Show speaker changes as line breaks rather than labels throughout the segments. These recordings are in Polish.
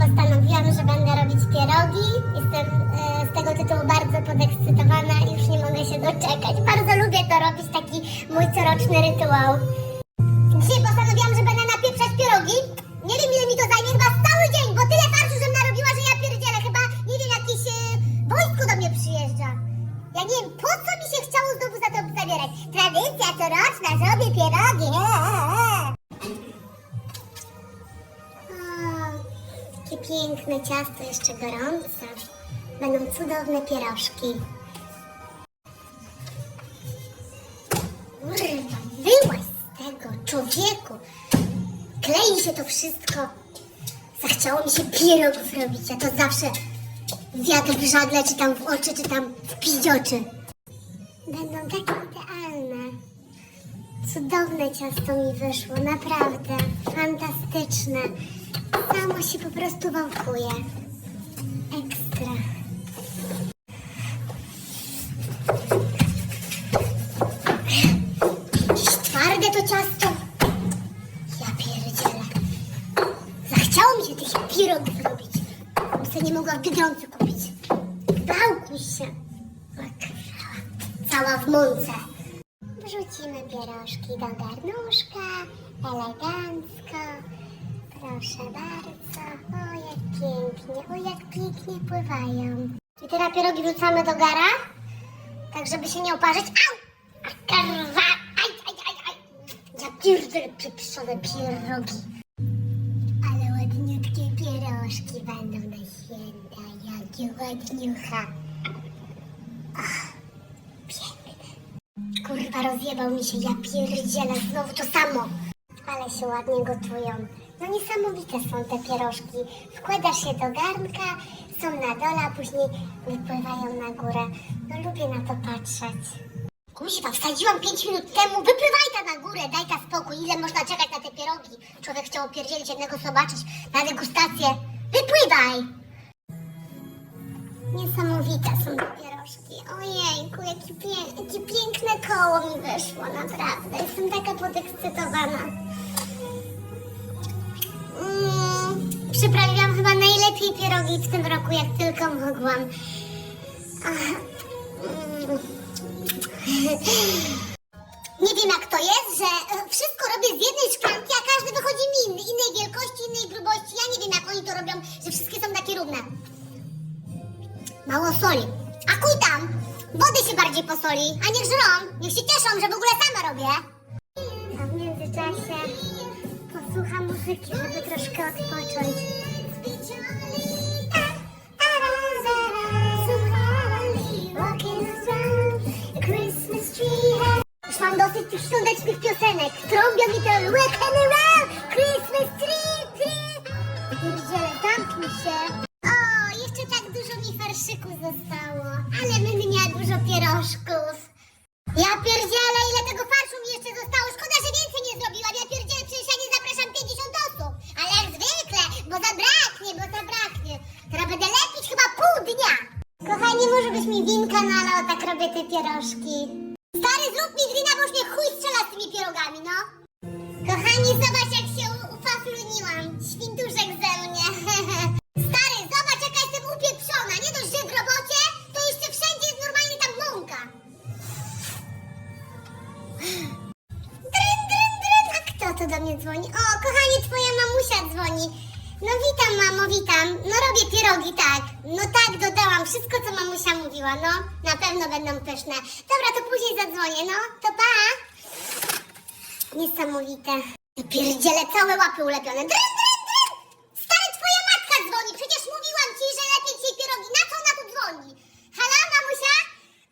postanowiłam, że będę robić pierogi. Jestem e, z tego tytułu bardzo podekscytowana i już nie mogę się doczekać. Bardzo lubię to robić, taki mój coroczny rytuał. Piękne ciasto, jeszcze gorące. Będą cudowne pierożki. Kurwa, wyłaź z tego, człowieku. Klei się to wszystko. Zachciało mi się pierogów robić, a to zawsze wiatr w żagle, czy tam w oczy, czy tam w piździoczy. Będą takie idealne. Cudowne ciasto mi wyszło, naprawdę. Fantastyczne. Samo się po prostu wałkuje. Ekstra. Jakieś twarde to ciasto. Ja pierdzielę. Zachciało mi się tych pirogów robić. Sobie nie mogła w Biedronce kupić. Wałkuj się. Cała w mące. Wrzucimy pierożki do garnuszka. Elegancko. Proszę bardzo. O, jak pięknie. O, jak pięknie pływają. I teraz pierogi wrzucamy do gara. Tak, żeby się nie oparzyć. Au! A karwa! Aj, aj, aj, aj! Ja pierdolę pieprzone pierogi. Ale ładniutkie pierożki będą na święta. Jakie ładniucha. Ach, piękne. Kurwa, rozjebał mi się. Ja pierdzielę. Znowu to samo. Ale się ładnie gotują. No niesamowite są te pierożki. Wkładasz je do garnka, są na dole, a później wypływają na górę. No lubię na to patrzeć. Kuźwa, wsadziłam 5 minut temu. Wypływaj ta na górę, daj ta spokój. Ile można czekać na te pierogi? Człowiek chciał opierdzielić jednego zobaczyć na degustację. Wypływaj! Niesamowite są te pierożki. Ojejku, jakie, pie- jakie piękne koło mi wyszło, naprawdę. Jestem taka podekscytowana. Przyprawiłam chyba najlepiej pierogi w tym roku, jak tylko mogłam. Nie wiem jak to jest, że wszystko robię z jednej szklanki, a każdy wychodzi mi inny, innej wielkości, innej grubości. Ja nie wiem jak oni to robią, że wszystkie są takie równe. Mało soli. A kuj tam! Wody się bardziej posoli, a niech żrą. Niech się cieszą, że w ogóle sama robię. A w międzyczasie posłucham muzyki, żeby troszkę odpocząć. Już mam dosyć tych świątecznych piosenek. Trąbią mi to rock and roll, Christmas tree, tree. Zamknij się. O, jeszcze tak dużo mi farszyku zostało. Ale mnie dużo pierożków. Robię te pierożki. Stary, zrób mi wina, bo już mnie chuj strzela z tymi pierogami, no. Kochani, zobacz jak się ufafluniłam. Świntuszek ze mnie. Stary, zobacz jaka jestem upieprzona. Nie dość, że w robocie, to jeszcze wszędzie jest normalnie tam mąka. Dryn, dryn, dryn. A kto to do mnie dzwoni? O, kochanie, twoja mamusia dzwoni. No witam, mamo, witam. No robię pierogi, tak. No tak, dodałam wszystko, co mamusia mówiła, no. Na pewno będą pyszne. Dobra, to później zadzwonię, no. To pa. Niesamowite. Ja pierdzielę całe łapy ulepione. Dryn, dryn, dryn! Stary, twoja matka dzwoni. Przecież mówiłam ci, że lepiej dzisiaj pierogi. Na co ona tu dzwoni? Halo, mamusia?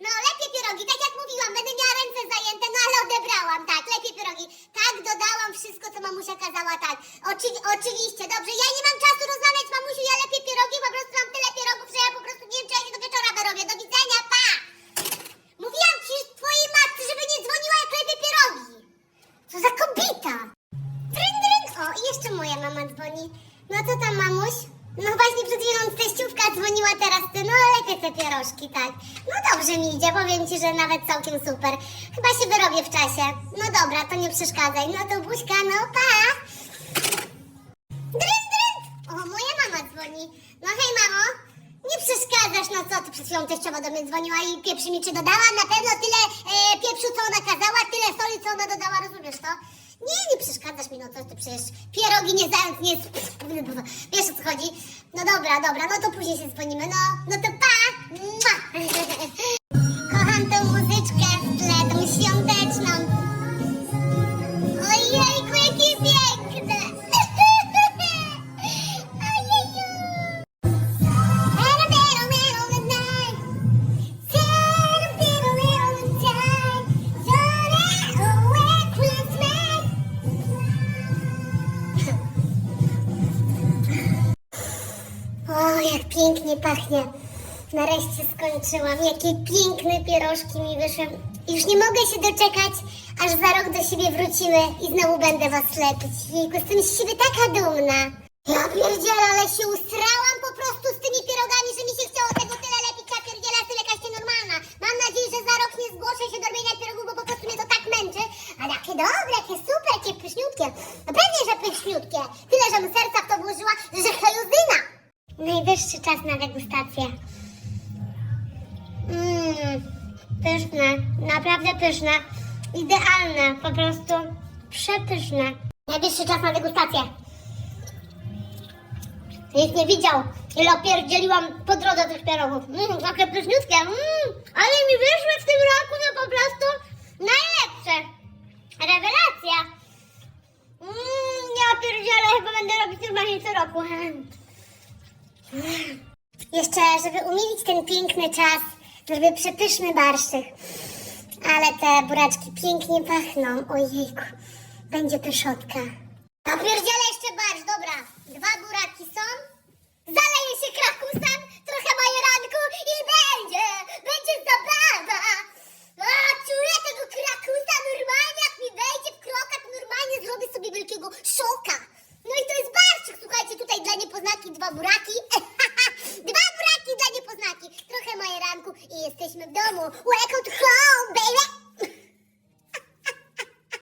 No, lepiej pierogi, tak jak mówiłam. Będę miała ręce zajęte, no ale odebrałam, tak. Lepiej pierogi. Tak, dodałam wszystko, co mamusia kazała, tak. Oczy, oczywiście, dobrze. Ja nie mam czasu rozmawiać, mamusiu. Ja lepiej pierogi, po prostu mam tyle pierogów, że ja po prostu nie wiem, czy ja się do wieczora wyrobię. Do widzenia, pa! Mówiłam ci twojej matce, żeby nie dzwoniła, jak lepiej pierogi. Co za kobieta! Dryn, dryn. O, i jeszcze moja mama dzwoni. No co tam, mamuś? No właśnie przed chwilą teściówka dzwoniła teraz ty, no lepiej te pierożki, tak. No dobrze mi idzie, powiem ci, że nawet całkiem super. Chyba się wyrobię w czasie. No dobra, to nie przeszkadzaj. No to buźka, no pa! Dryn, dryn. O, moja mama dzwoni. No hej, mamo. Nie przeszkadzasz, no co ty przed chwilą teściowa do mnie dzwoniła i pieprzy mi, czy dodała na pewno tyle e, pieprzu, co ona kazała, tyle soli, co ona dodała, rozumiesz to? Nie, nie przeszkadzasz mi, no co ty przecież pierogi nie zając, nie... Wiesz o co chodzi? No dobra, dobra, no to później się dzwonimy, no, no to pa! Kocham tą muzyczkę pachnie. Nareszcie skończyłam. Jakie piękne pierożki mi wyszły. Już nie mogę się doczekać, aż za rok do siebie wrócimy i znowu będę was lepić. Jejku, jestem z siebie taka dumna. Ja pierdzielę, ale się usrałam po prostu z tymi pierogami, że mi się chciało tego tyle lepić. Ja pierdzielę, jestem jakaś nienormalna. Mam nadzieję, że za rok nie zgłoszę się do robienia pierogów, bo po prostu mnie to tak męczy. Ale jakie dobre, jakie super, jakie pyszniutkie. No pewnie, że pyszniutkie. Tyle, żebym serca w to włożyła, że hejuzyna. Najwyższy czas na degustację. Mmm, pyszne, naprawdę pyszne. Idealne, po prostu przepyszne. Najwyższy czas na degustację. Nikt nie widział, ile opierdzieliłam po drodze tych pierogów. Mmm, takie pyszniutkie. Mmm, ale mi wyszły w tym roku, no po prostu najlepsze. Rewelacja. Mmm, ja pierdzielę, chyba będę robić normalnie co roku. Jeszcze, żeby umilić ten piękny czas, zrobię przepyszny barszczyk. Ale te buraczki pięknie pachną. Ojejku, będzie pyszotka. Opierdzielę jeszcze barsz, dobra. Dwa buraki są. Zaleję się krakusem, trochę majeranku i będzie, będzie zabawa. A, czuję tego krakusa normalnie, jak mi wejdzie w kroka, to normalnie zrobię sobie wielkiego szoka. No i to jest barszczyk, słuchajcie, tutaj dla niepoznaki dwa buraki. Dwa buraki